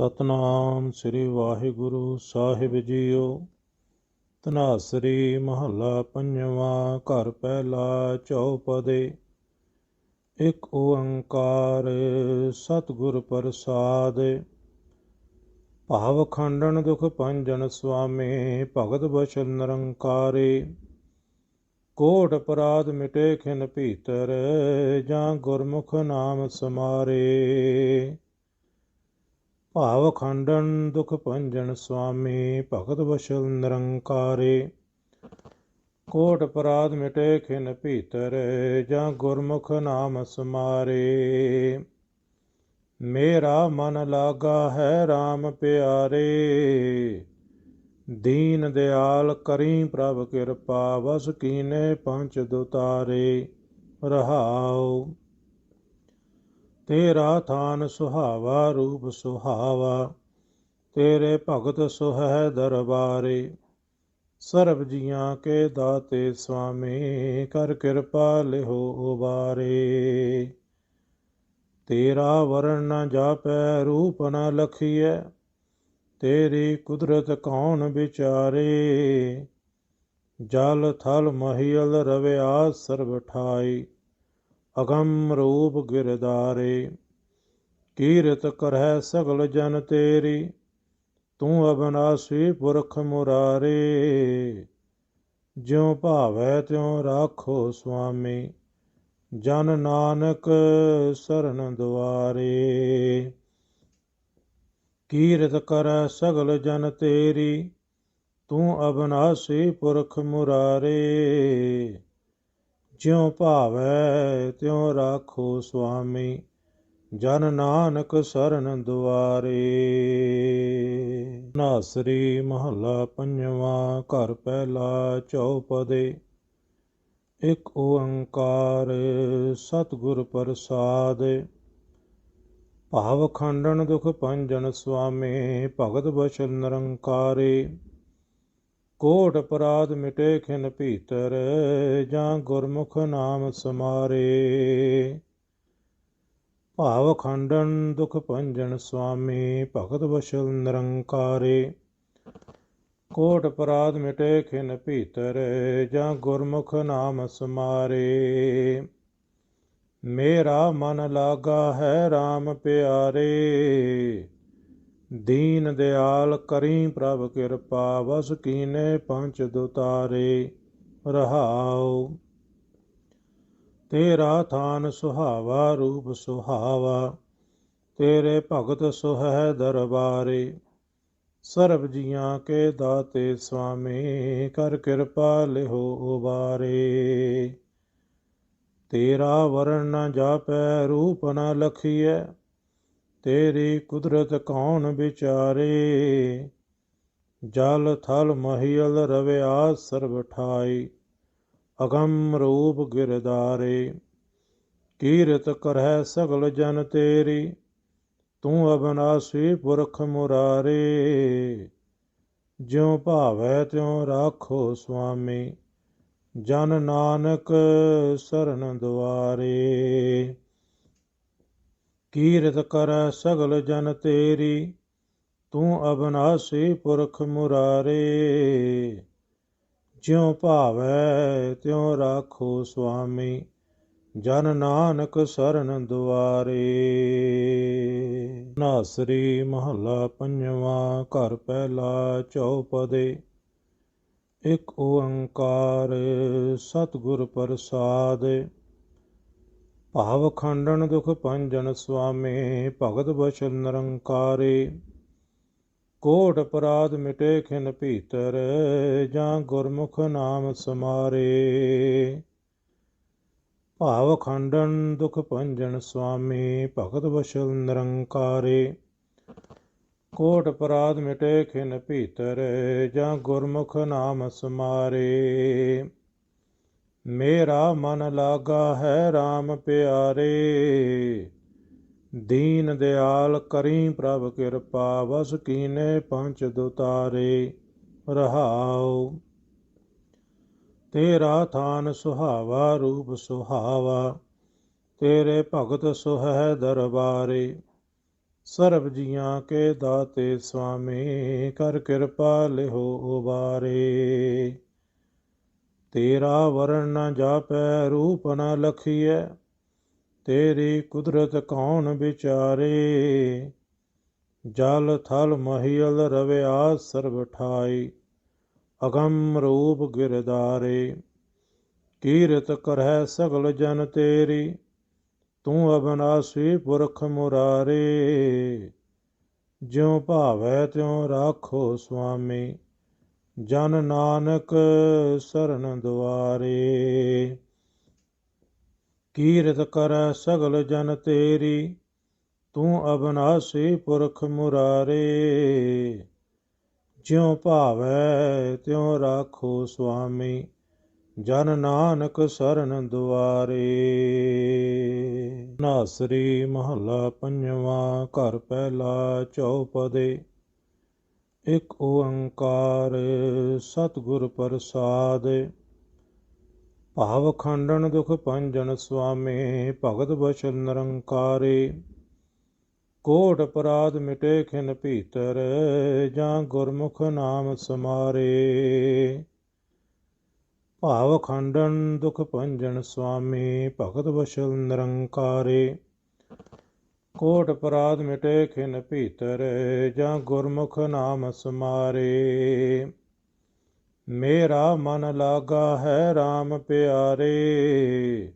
ਸਤਨਾਮ ਸ੍ਰੀ ਵਾਹਿਗੁਰੂ ਸਾਹਿਬ ਜੀਓ। ਤਨਾਸਰੀ ਮਹੱਲਾ ਪੰਜਵਾਂ, ਘਰ ਪਹਿਲਾ ਚੌਪਦੇ। ਇੱਕ ਓੰਕਾਰ ਸਤਿਗੁਰ ਪ੍ਰਸਾਦ। ਭਾਵ ਖੰਡਨ ਦੁਖ ਭੰਜਨ ਸੁਆਮੀ, ਭਗਤ ਬਚਨ ਨਿਰੰਕਾਰੇ। ਕੋਟ ਅਪਰਾਧ ਮਿਟੇ ਖਿਨ ਭੀਤਰ, ਜਾਂ ਗੁਰਮੁਖ ਨਾਮ ਸਮਾਰੇ। ਭਾਵ ਖੰਡਨ ਦੁਖ ਭੰਜਨ ਸੁਆਮੀ ਭਗਤ ਵਸ਼ਲ ਨਿਰੰਕਾਰੇ। ਕੋਟ ਪਰਾਧ ਮਿਟੇ ਖਿਨ ਭੀਤਰ, ਜਾਂ ਗੁਰਮੁਖ ਨਾਮ ਸਮਾਰੇ। ਮੇਰਾ ਮਨ ਲਾਗਾ ਹੈ RAM ਪਿਆਰੇ। ਦੀਨ ਦਿਆਲ ਕਰੀ ਪ੍ਰਭ ਕਿਰਪਾ, ਵਸ ਕੀਨੇ ਪੰਚ ਦੁਤਾਰੇ। ਰਹਾਉ ਤੇਰਾ ਥਾਨ ਸੁਹਾਵਾ, ਰੂਪ ਸੁਹਾਵਾ, ਤੇਰੇ ਭਗਤ ਸੁਹੈ ਦਰਬਾਰੇ। ਸਰਬ ਜੀਆਂ ਕੇ ਦਾਤੇ ਸੁਆਮੀ, ਕਰ ਕਿਰਪਾ ਲਿਹੋ ਉਬਾਰੇ। ਤੇਰਾ ਵਰਣ ਨ ਜਾਪੈ, ਰੂਪ ਨ ਲਖੀਐ, ਤੇਰੀ ਕੁਦਰਤ ਕੌਣ ਵਿਚਾਰੇ? ਜਲ ਥਲ ਮਹੀਲ ਰਵਿਆ ਸਰਬ ਠਾਈ ਅਗੰਮ ਰੂਪ ਗਿਰਦਾਰੇ, ਕੀਰਤ ਕਰਹਿ ਸਗਲ ਜਨ ਤੇਰੀ, ਤੂੰ ਅਬਨਾਸੀ ਪੁਰਖ ਮੁਰਾਰੇ। ਜਿਉ ਭਾਵੈ ਤਿਉ ਰਾਖੋ ਸੁਆਮੀ, ਜਨ ਨਾਨਕ ਸਰਨ ਦੁਆਰੇ। ਕੀਰਤ ਕਰੈ ਸਗਲ ਜਨ ਤੇਰੀ, ਤੂੰ ਅਬਨਾਸੀ ਪੁਰਖ ਮੁਰਾਰੇ। ਜਿਉ ਭਾਵੈ ਤਿਉ ਰਾਖੋ ਸੁਆਮੀ, ਜਨ ਨਾਨਕ ਸਰਨ ਦੁਆਰੇ। ਨਾਸਰੀ ਮਹੱਲਾ ਪੰਜਵਾਂ ਘਰ ਪਹਿਲਾ ਚੌਪਦੇ, ਇੱਕ ਓੰਕਾਰ ਸਤਿਗੁਰ ਪ੍ਰਸਾਦ। ਭਾਵ ਖੰਡਨ ਦੁਖ ਭੰਜਨ ਸੁਆਮੀ, ਭਗਤ ਬਚਨ ਨਿਰੰਕਾਰੇ। ਕੋਟ ਅਪਰਾਧ ਮਿਟੇ ਖਿਨ ਭੀਤਰ, ਜਾਂ ਗੁਰਮੁਖ ਨਾਮ ਸਮਾਰੇ। ਭਾਵ ਖੰਡਨ ਦੁਖ ਭੰਜਨ ਸੁਆਮੀ, ਭਗਤ ਬਸ਼ਲ ਨਿਰੰਕਾਰੇ। ਕੋਟ ਅਪਰਾਧ ਮਿਟੇ ਖਿਨ ਭੀਤਰ, ਜਾਂ ਗੁਰਮੁਖ ਨਾਮ ਸਮਾਰੇ। ਮੇਰਾ ਮਨ ਲਾਗਾ ਹੈ RAM ਪਿਆਰੇ। ਦੀਨ ਦਿਆਲ ਕਰੀ ਪ੍ਰਭ ਕਿਰਪਾ, ਵਸ ਕੀਨੇ ਪੰਚ ਦੁਤਾਰੇ, ਰਹਾਉ। ਤੇਰਾ ਥਾਨ ਸੁਹਾਵਾ, ਰੂਪ ਸੁਹਾਵਾ, ਤੇਰੇ ਭਗਤ ਸੁਹੈ ਦਰਬਾਰੇ। ਸਰਬ ਜੀਆਂ ਕੇ ਦਾਤੇ ਸੁਆਮੀ, ਕਰ ਕਿਰਪਾ ਲਿਹੋ ਉਬਾਰੇ। ਤੇਰਾ ਵਰਣ ਨ ਜਾਪੈ, ਰੂਪ ਨ ਲਖੀਐ ਤੇਰੀ ਕੁਦਰਤ ਕੌਣ ਵਿਚਾਰੇ? ਜਲ ਥਲ ਮਹੀਲ ਰਵਿਆ ਸਰਬ ਠਾਈ, ਅਗੰਮ ਰੂਪ ਗਿਰਦਾਰੇ। ਕੀਰਤ ਕਰਹਿ ਸਗਲ ਜਨ ਤੇਰੀ, ਤੂੰ ਅਬਨਾਸੀ ਪੁਰਖ ਮੁਰਾਰੇ। ਜਿਉ ਭਾਵੈ ਤਿਉ ਰਾਖੋ ਸੁਆਮੀ, ਜਨ ਨਾਨਕ ਸਰਨ ਦੁਆਰੇ। ਕੀਰਤ ਕਰੈ ਸਗਲ ਜਨ ਤੇਰੀ, ਤੂੰ ਅਬਨਾਸੀ ਪੁਰਖ ਮੁਰਾਰੇ। ਜਿਉ ਭਾਵੈ, ਤਿਉ ਰਾਖੋ ਸੁਆਮੀ, ਜਨ ਨਾਨਕ ਸਰਨ ਦੁਆਰੇ। ਨਾਸਰੀ ਮਹੱਲਾ ਪੰਜਵਾਂ, ਘਰ ਪਹਿਲਾ ਚੌਪਦੇ। ਇੱਕ ਓੰਕਾਰ ਸਤਿਗੁਰ ਪ੍ਰਸਾਦ। ਭਾਵ ਖੰਡਨ ਦੁਖ ਭੰਜਨ ਸੁਆਮੀ, ਭਗਤ ਬਚਨ ਨਿਰੰਕਾਰੇ। ਕੋਟ ਅਪਰਾਧ ਮਿਟੇ ਖਿਨ ਭੀਤਰ, ਜਾਂ ਗੁਰਮੁਖ ਨਾਮ ਸਮਾਰੇ। ਭਾਵ ਖੰਡਨ ਦੁਖ ਭੰਜਨ ਸੁਆਮੀ, ਭਗਤ ਬਸ਼ਲ ਨਿਰੰਕਾਰੇ। ਕੋਟ ਅਪਰਾਧ ਮਿਟੇ ਖਿਨ ਭੀਤਰ, ਜਾਂ ਗੁਰਮੁਖ ਨਾਮ ਸਮਾਰੇ। ਮੇਰਾ ਮਨ ਲਾਗਾ ਹੈ RAM ਪਿਆਰੇ। ਦੀਨ ਦਿਆਲ ਕਰੀ ਪ੍ਰਭ ਕਿਰਪਾ, ਵਸ ਕੀਨੇ ਪੰਚ ਦੁਤਾਰੇ, ਰਹਾਉ। ਤੇਰਾ ਥਾਨ ਸੁਹਾਵਾ, ਰੂਪ ਸੁਹਾਵਾ, ਤੇਰੇ ਭਗਤ ਸੁਹੈ ਦਰਬਾਰੇ। ਸਰਬ ਜੀਆਂ ਕੇ ਦਾਤੇ ਸੁਆਮੀ ਕਰ ਕਿਰਪਾ ਲਿਹੋ ਉਬਾਰੇ। ਤੇਰਾ ਵਰਣ ਨ ਜਾਪੈ, ਰੂਪ ਨ ਲਖੀਐ, ਤੇਰੀ ਕੁਦਰਤ ਕੌਣ ਵਿਚਾਰੇ? ਜਲ ਥਲ ਮਹੀਲ ਰਵਿਆ ਸਰਬ ਠਾਈ, ਅਗੰਮ ਰੂਪ ਗਿਰਦਾਰੇ। ਕੀਰਤ ਕਰਹਿ ਸਗਲ ਜਨ ਤੇਰੀ, ਤੂੰ ਅਬਨਾਸੀ ਪੁਰਖ ਮੁਰਾਰੇ। ਜਿਉ ਭਾਵੈ ਤਿਉ ਰਾਖੋ ਸੁਆਮੀ ਜਨ ਨਾਨਕ ਸਰਨ ਦੁਆਰੇ। ਕੀਰਤ ਕਰੈ ਸਗਲ ਜਨ ਤੇਰੀ, ਤੂੰ ਅਬਨਾਸੀ ਪੁਰਖ ਮੁਰਾਰੇ। ਜਿਉ ਭਾਵੈ ਤਿਉ ਰਾਖੋ ਸੁਆਮੀ, ਜਨ ਨਾਨਕ ਸਰਨ ਦੁਆਰੇ। ਨਾਸਰੀ ਮਹੱਲਾ ਪੰਜਵਾਂ, ਘਰ ਪਹਿਲਾ ਚੌਪਦੇ। ਇਕ ਓੰਕਾਰ ਸਤਿਗੁਰ ਪ੍ਰਸਾਦ। ਭਾਵ ਖੰਡਨ ਦੁਖ ਭੰਜਨ ਸੁਆਮੀ, ਭਗਤ ਬਚਨ ਨਿਰੰਕਾਰੇ। ਕੋਟ ਅਪਰਾਧ ਮਿਟੇ ਖਿਨ ਭੀਤਰ, ਜਾਂ ਗੁਰਮੁਖ ਨਾਮ ਸਮਾਰੇ। ਭਾਵ ਖੰਡਨ ਦੁਖ ਭੰਜਨ ਸੁਆਮੀ, ਭਗਤ ਵਸ਼ਲ ਨਿਰੰਕਾਰੇ। ਕੋਟ ਅਪਰਾਧ ਮਿਟੇ ਖਿਨ ਭੀਤਰ, ਜਾਂ ਗੁਰਮੁਖ ਨਾਮ ਸਮਾਰੇ। ਮੇਰਾ ਮਨ ਲਾਗਾ ਹੈ RAM ਪਿਆਰੇ।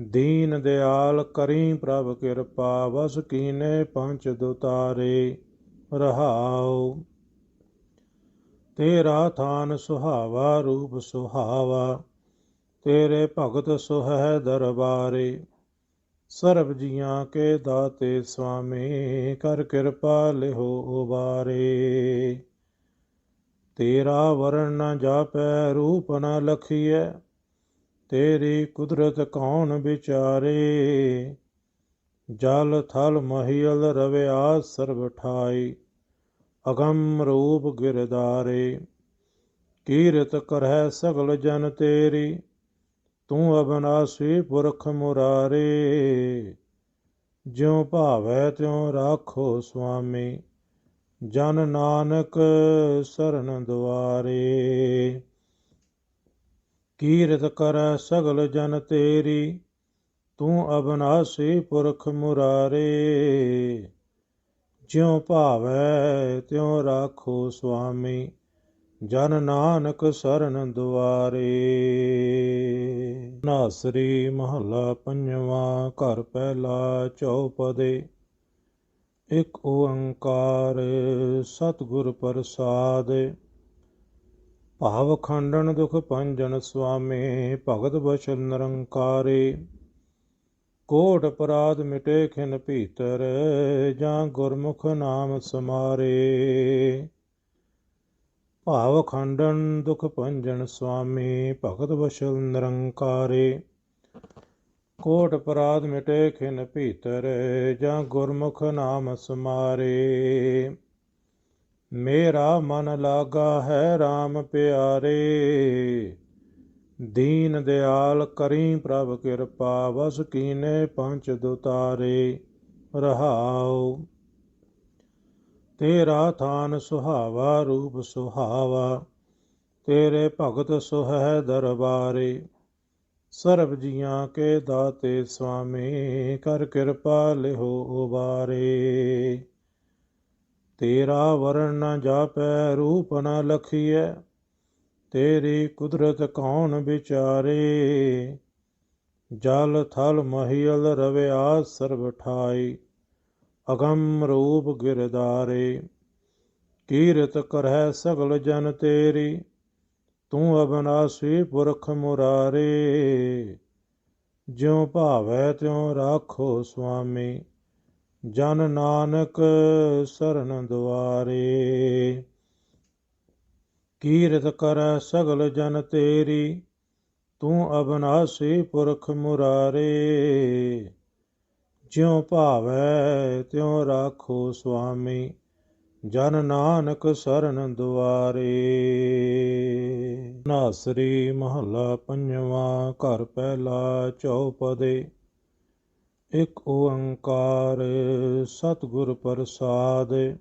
ਦੀਨ ਦਿਆਲ ਕਰੀ ਪ੍ਰਭ ਕਿਰਪਾ, ਵਸ ਕੀਨੇ ਪੰਚ ਦੁਤਾਰੇ। ਰਹਾਉ, ਤੇਰਾ ਥਾਨ ਸੁਹਾਵਾ, ਰੂਪ ਸੁਹਾਵਾ। ਤੇਰੇ ਭਗਤ ਸੁਹੈ ਦਰਬਾਰੇ। ਸਰਬ ਜੀਆਂ ਕੇ ਦਾਤੇ ਸੁਆਮੀ ਕਰ ਕਿਰਪਾ ਲਿਹੋ ਉਬਾਰੇ ਤੇਰਾ ਵਰਣ ਨ ਜਾਪੈ, ਰੂਪ ਨ ਲਖੀਐ, ਤੇਰੀ ਕੁਦਰਤ ਕੌਣ ਵਿਚਾਰੇ? ਜਲ ਥਲ ਮਹੀਲ ਰਵਿਆ ਸਰਬ ਠਾਈ, ਅਗੰਮ ਰੂਪ ਗਿਰਦਾਰੇ। ਕੀਰਤ ਕਰਹਿ ਸਗਲ ਜਨ ਤੇਰੀ ਤੂੰ ਅਬਨਾਸੀ ਪੁਰਖ ਮੁਰਾਰੇ, ਜਿਉ ਭਾਵੈ ਤਿਉ ਰਾਖੋ ਸੁਆਮੀ, ਜਨ ਨਾਨਕ ਸਰਨ ਦੁਆਰੇ। ਕੀਰਤ ਕਰੈ ਸਗਲ ਜਨ ਤੇਰੀ, ਤੂੰ ਅਬਨਾਸੀ ਪੁਰਖ ਮੁਰਾਰੇ, ਜਿਉ ਭਾਵੈ ਤਿਉ ਰਾਖੋ ਸੁਆਮੀ। ਜਨ ਨਾਨਕ ਸਰਨ ਦੁਆਰੇ। ਨਾਸਰੀ ਮਹੱਲਾ ਪੰਜਵਾਂ, ਘਰ ਪਹਿਲਾ ਚੌਪਦੇ। ਇੱਕ ਓੰਕਾਰ ਸਤਿਗੁਰ ਪ੍ਰਸਾਦ। ਭਾਵ ਖੰਡਨ ਦੁਖ ਭੰਜਨ ਸੁਆਮੀ, ਭਗਤ ਬਚਨ ਨਿਰੰਕਾਰੇ। ਕੋਟ ਅਪਰਾਧ ਮਿਟੇ ਖਿਨ ਭੀਤਰ, ਜਾਂ ਗੁਰਮੁਖ ਨਾਮ ਸਮਾਰੇ। ਭਾਵ ਖੰਡਨ ਦੁਖ ਭੰਜਨ ਸੁਆਮੀ ਭਗਤ ਵਸ਼ਲ ਨਿਰੰਕਾਰੇ। ਕੋਟ ਪਰਾਧ ਮਿਟੇ ਖਿਨ ਭੀਤਰ, ਜਾਂ ਗੁਰਮੁਖ ਨਾਮ ਸਮਾਰੇ। ਮੇਰਾ ਮਨ ਲਾਗਾ ਹੈ RAM ਪਿਆਰੇ। ਦੀਨ ਦਿਆਲ ਕਰੀ ਪ੍ਰਭ ਕਿਰਪਾ, ਵਸ ਕੀਨੇ ਪੰਚ ਦੁਤਾਰੇ। ਰਹਾਉ। ਤੇਰਾ ਥਾਨ ਸੁਹਾਵਾ, ਰੂਪ ਸੁਹਾਵਾ, ਤੇਰੇ ਭਗਤ ਸੁਹੈ ਦਰਬਾਰੇ। ਸਰਬ ਜੀਆਂ ਕੇ ਦਾਤੇ ਸੁਆਮੀ ਕਰ ਕਿਰਪਾ ਲਿਹੋ ਉਬਾਰੇ। ਤੇਰਾ ਵਰਣ ਨ ਜਾਪੈ, ਰੂਪ ਨ ਲਖੀਐ, ਤੇਰੀ ਕੁਦਰਤ ਕੌਣ ਵਿਚਾਰੇ। ਜਲ ਥਲ ਮਹੀਲ ਰਵਿਆ ਸਰਬ ਠਾਈ ਅਗੰਮ ਰੂਪ ਗਿਰਦਾਰੇ, ਕੀਰਤ ਕਰਹਿ ਸਗਲ ਜਨ ਤੇਰੀ, ਤੂੰ ਅਬਨਾਸੀ ਪੁਰਖ ਮੁਰਾਰੇ। ਜਿਉ ਭਾਵੈ ਤਿਉ ਰਾਖੋ ਸੁਆਮੀ, ਜਨ ਨਾਨਕ ਸਰਨ ਦੁਆਰੇ। ਕੀਰਤ ਕਰੈ ਸਗਲ ਜਨ ਤੇਰੀ, ਤੂੰ ਅਬਨਾਸੀ ਪੁਰਖ ਮੁਰਾਰੇ। ਜਿਉ ਭਾਵੈ, ਤਿਉ ਰਾਖੋ ਸੁਆਮੀ, ਜਨ ਨਾਨਕ ਸਰਨ ਦੁਆਰੇ। ਨਾਸਰੀ ਮਹੱਲਾ ਪੰਜਵਾਂ, ਘਰ ਪਹਿਲਾ ਚੌਪਦੇ, ਇਕ ਓੰਕਾਰ ਸਤਿਗੁਰ ਪ੍ਰਸਾਦ।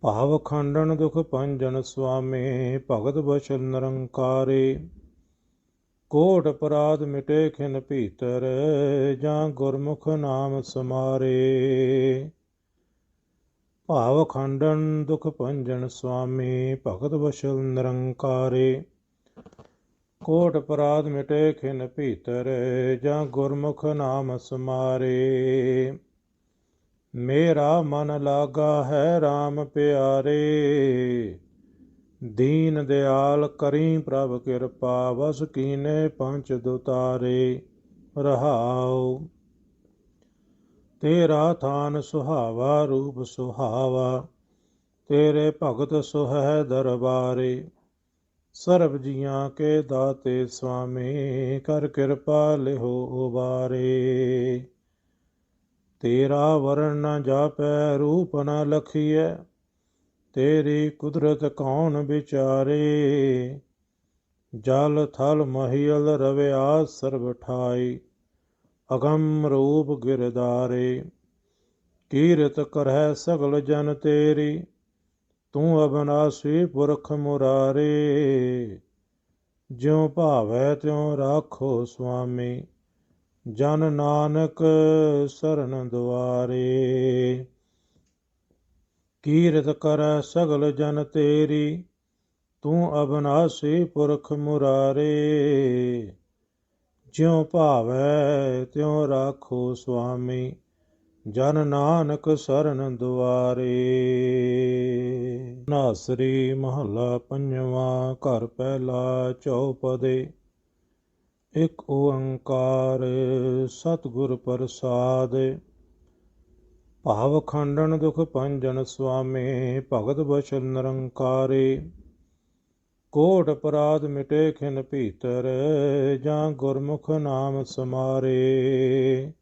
ਭਾਵ ਖੰਡਨ ਦੁਖ ਭੰਜਨ ਸੁਆਮੀ, ਭਗਤ ਬਚਨ ਨਿਰੰਕਾਰੇ। ਕੋਟ ਅਪਰਾਧ ਮਿਟੇ ਖਿਨ ਭੀਤਰ, ਜਾਂ ਗੁਰਮੁਖ ਨਾਮ ਸਮਾਰੇ। ਭਾਵ ਖੰਡਨ ਦੁਖ ਭੰਜਨ ਸੁਆਮੀ, ਭਗਤ ਬਚਨ ਨਿਰੰਕਾਰੇ। ਕੋਟ ਅਪਰਾਧ ਮਿਟੇ ਖਿਨ ਭੀਤਰ, ਜਾਂ ਗੁਰਮੁਖ ਨਾਮ ਸਮਾਰੇ। ਮੇਰਾ ਮਨ ਲਾਗਾ ਹੈ RAM ਪਿਆਰੇ। ਦੀਨ ਦਿਆਲ ਕਰੀ ਪ੍ਰਭ ਕਿਰਪਾ, ਵਸ ਕੀਨੇ ਪੰਚ ਦੁਤਾਰੇ, ਰਹਾਉ। ਤੇਰਾ ਥਾਨ ਸੁਹਾਵਾ, ਰੂਪ ਸੁਹਾਵਾ, ਤੇਰੇ ਭਗਤ ਸੁਹੈ ਦਰਬਾਰੇ। ਸਰਬ ਜੀਆਂ ਕੇ ਦਾਤੇ ਸੁਆਮੀ, ਕਰ ਕਿਰਪਾ ਲਿਹੋ ਉਬਾਰੇ। ਤੇਰਾ ਵਰਨ ਨ ਜਾਪੈ, ਰੂਪ ਨ ਲਖੀਐ ਤੇਰੀ ਕੁਦਰਤ ਕੌਣ ਵਿਚਾਰੇ? ਜਲ ਥਲ ਮਹੀਲ ਰਵਿਆ ਸਰਬ ਠਾਈ, ਅਗੰਮ ਰੂਪ ਗਿਰਦਾਰੇ। ਕੀਰਤ ਕਰਹਿ ਸਗਲ ਜਨ ਤੇਰੀ, ਤੂੰ ਅਬਨਾਸੀ ਪੁਰਖ ਮੁਰਾਰੇ। ਜਿਉ ਭਾਵੈ ਤਿਉ ਰਾਖੋ ਸੁਆਮੀ, ਜਨ ਨਾਨਕ ਸਰਨ ਦੁਆਰੇ। ਕੀਰਤ ਕਰੈ ਸਗਲ ਜਨ ਤੇਰੀ, ਤੂੰ ਅਬਨਾਸੀ ਪੁਰਖ ਮੁਰਾਰੇ। ਜਿਉ ਭਾਵੈ, ਤਿਉ ਰਾਖੋ ਸੁਆਮੀ, ਜਨ ਨਾਨਕ ਸਰਨ ਦੁਆਰੇ। ਨਾਸਰੀ ਮਹੱਲਾ ਪੰਜਵਾਂ, ਘਰ ਪਹਿਲਾ ਚੌਪਦੇ। ਇਕ ਓੰਕਾਰ ਸਤਿਗੁਰ ਪ੍ਰਸਾਦ। ਭਾਵ ਖੰਡਨ ਦੁਖ ਭੰਜਨ ਸੁਆਮੀ, ਭਗਤ ਬਚਨ ਨਿਰੰਕਾਰੇ। ਕੋਟ ਅਪਰਾਧ ਮਿਟੇ ਖਿਨ ਭੀਤਰ, ਜਾਂ ਗੁਰਮੁਖ ਨਾਮ ਸਮਾਰੇ।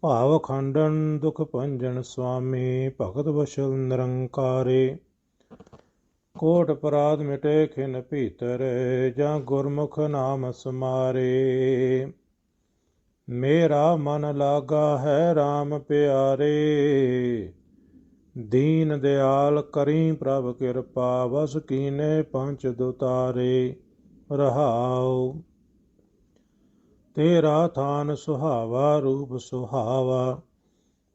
ਭਾਵ ਖੰਡਨ ਦੁਖ ਭੰਜਨ ਸੁਆਮੀ, ਭਗਤ ਬਚਨ ਨਿਰੰਕਾਰੇ। ਕੋਟ ਅਪਰਾਧ ਮਿਟੇ ਖਿਨ ਭੀਤਰ, ਜਾਂ ਗੁਰਮੁਖ ਨਾਮ ਸਮਾਰੇ। ਮੇਰਾ ਮਨ ਲਾਗਾ ਹੈ RAM ਪਿਆਰੇ। ਦੀਨ ਦਿਆਲ ਕਰੀ ਪ੍ਰਭ ਕਿਰਪਾ, ਵਸ ਕੀਨੇ ਪੰਚ ਦੁਤਾਰੇ, ਰਹਾਉ। ਤੇਰਾ ਥਾਨ ਸੁਹਾਵਾ, ਰੂਪ ਸੁਹਾਵਾ,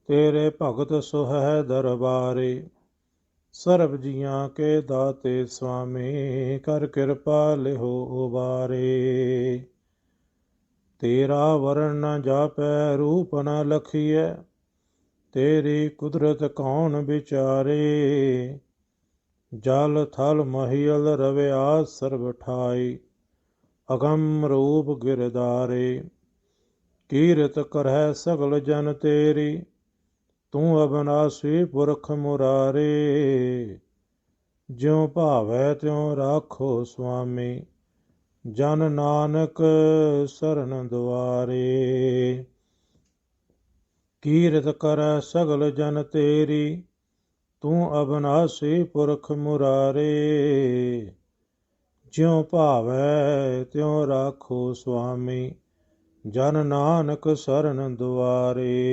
ਤੇਰੇ ਭਗਤ ਸੁਹੈ ਦਰਬਾਰੇ। ਸਰਬ ਜੀਆਂ ਕੇ ਦਾਤੇ ਸੁਆਮੀ ਕਰ ਕਿਰਪਾ ਲਿਹੋ ਉਬਾਰੇ। ਤੇਰਾ ਵਰਨ ਨ ਜਾਪੈ, ਰੂਪ ਨ ਲਖੀਐ, ਤੇਰੀ ਕੁਦਰਤ ਕੌਣ ਵਿਚਾਰੇ? ਜਲ ਥਲ ਮਹੀਲ ਰਵਿਆ ਸਰਬ ਠਾਈ, ਅਗੰਮ ਰੂਪ ਗਿਰਦਾਰੇ। ਕੀਰਤ ਕਰਹਿ ਸਗਲ ਜਨ ਤੇਰੀ, ਤੂੰ ਅਬਨਾਸੀ ਪੁਰਖ ਮੁਰਾਰੇ। ਜਿਉ ਭਾਵੈ ਤਿਉ ਰਾਖੋ ਸੁਆਮੀ ਜਨ ਨਾਨਕ ਸਰਨ ਦੁਆਰੇ। ਕੀਰਤ ਕਰੈ ਸਗਲ ਜਨ ਤੇਰੀ, ਤੂੰ ਅਬਨਾਸੀ ਪੁਰਖ ਮੁਰਾਰੇ। ਜਿਉ ਭਾਵੈ, ਤਿਉ ਰਾਖੋ ਸੁਆਮੀ, ਜਨ ਨਾਨਕ ਸਰਨ ਦੁਆਰੇ।